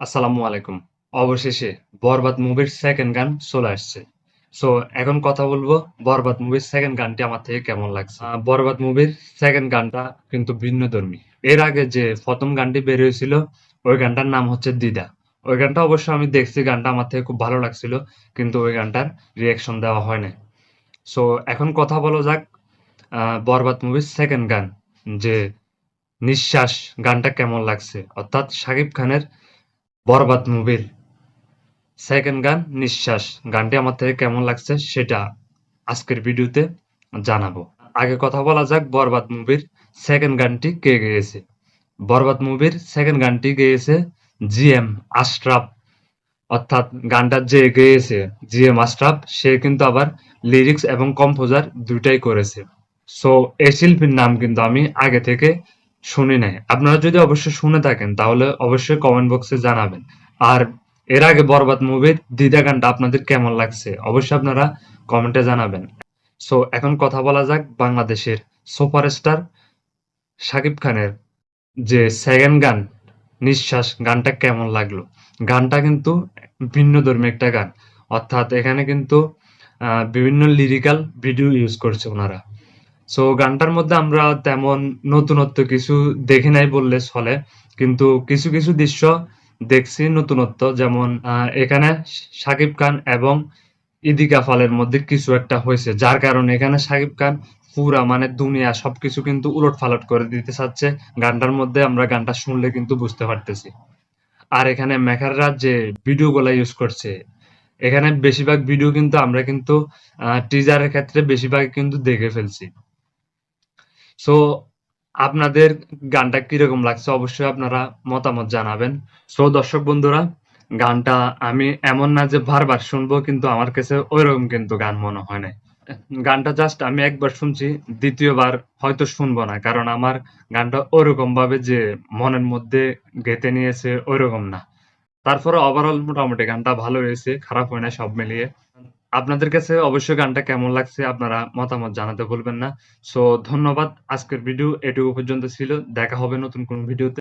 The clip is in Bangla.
আসসালামু আলাইকুম। অবশেষে বরবাদ মুভির সেকেন্ড গান চলে আসছে। সো এখন কথা বলব বরবাদ মুভির সেকেন্ড গানটি আমার থেকে কেমন লাগছে? বরবাদ মুভির সেকেন্ড গানটা কিন্তু ভিন্ন ধর্মী। এর আগে যে প্রথম গানটি বের হয়েছিল, ওই গানটার নাম হচ্ছে দিদা। ওই গানটা অবশ্য আমি দেখছি, গানটা আমার থেকে খুব ভালো লাগছিল, কিন্তু ওই গানটার রিয়াকশন দেওয়া হয় না সো এখন কথা বলো যাক বরবাদ মুভির সেকেন্ড গান, যে নিঃশ্বাস গানটা কেমন লাগছে? অর্থাৎ শাকিব খানের বরবাদ মুভির সেকেন্ড গান, নিঃশ্বাস। গানটি আমার থেকে কেমন লাগছে সেটা আজকের ভিডিওতে জানাব। আগে কথা বলা যাক বরবাদ মুভির সেকেন্ড গানটি কে গেয়েছে। বরবাদ মুভির সেকেন্ড গানটি গেয়েছে জি এম আশরাফ। অর্থাৎ গানটা যে গেয়েছে জি এম আশরাফ, সে কিন্তু আবার লিরিক্স এবং কম্পোজার দুইটাই করেছে। সো এই শিল্পীর নাম কিন্তু আমি আগে থেকে শুনি নাই আপনারা যদি অবশ্যই শুনে থাকেন, তাহলে অবশ্যই কমেন্ট বক্সে জানাবেন। আর এর আগে বরবাদ মুভির দিদা গানটা আপনাদের কেমন লাগছে, অবশ্যই আপনারা কমেন্টে জানাবেন। সো এখন কথা বলা যাক বাংলাদেশের সুপারস্টার শাকিব খানের যে সেকেন্ড গান, নিঃশ্বাস গানটা কেমন লাগল। গানটা কিন্তু ভিন্ন ধর্মী একটা গান। অর্থাৎ এখানে কিন্তু বিভিন্ন লিরিক্যাল ভিডিও ইউজ করছে ওনারা। সো গানটার মধ্যে আমরা তেমন নতুনত্ব কিছু দেখি নাই বললে চলে, কিন্তু কিছু কিছু দৃশ্য দেখছি নতুনত্ব। যেমন এখানে শাকিব খান এবং ইদিকা ফালের মধ্যে কিছু একটা হয়েছে, যার কারণে এখানে শাকিব খান পুরা মানে দুনিয়া সবকিছু কিন্তু উলট পালট করে দিতে চাচ্ছে। গানটার মধ্যে আমরা গানটা শুনলে কিন্তু বুঝতে পারতেছি। আর এখানে মেকাররা যে ভিডিও গুলা ইউজ করছে, এখানে বেশিরভাগ ভিডিও কিন্তু আমরা কিন্তু টিজারের ক্ষেত্রে বেশিরভাগ কিন্তু দেখে ফেলছি। সো আপনাদের গানটা কীরকম লাগছে অবশ্যই আপনারা মতামত জানাবেন। সো দর্শক বন্ধুরা, গানটা আমি এমন না যে বারবার শুনব, কিন্তু আমার কাছে ওইরকম কিন্তু গান মনে হয় না গানটা জাস্ট আমি একবার শুনছি, দ্বিতীয়বার হয়তো শুনব না, কারণ আমার গানটা ওরকম ভাবে যে মনের মধ্যে গেঁথে নিয়েছে ওইরকম না। তারপরে ওভারঅল মোটামুটি গানটা ভালো হয়েছে, খারাপ হয় না সব মিলিয়ে। আপনাদের কাছে অবশ্যই গানটা কেমন লাগছে আপনারা মতামত জানাতে ভুলবেন না। সো ধন্যবাদ। আজকের ভিডিও এটুকু পর্যন্ত ছিল। দেখা হবে নতুন কোন ভিডিওতে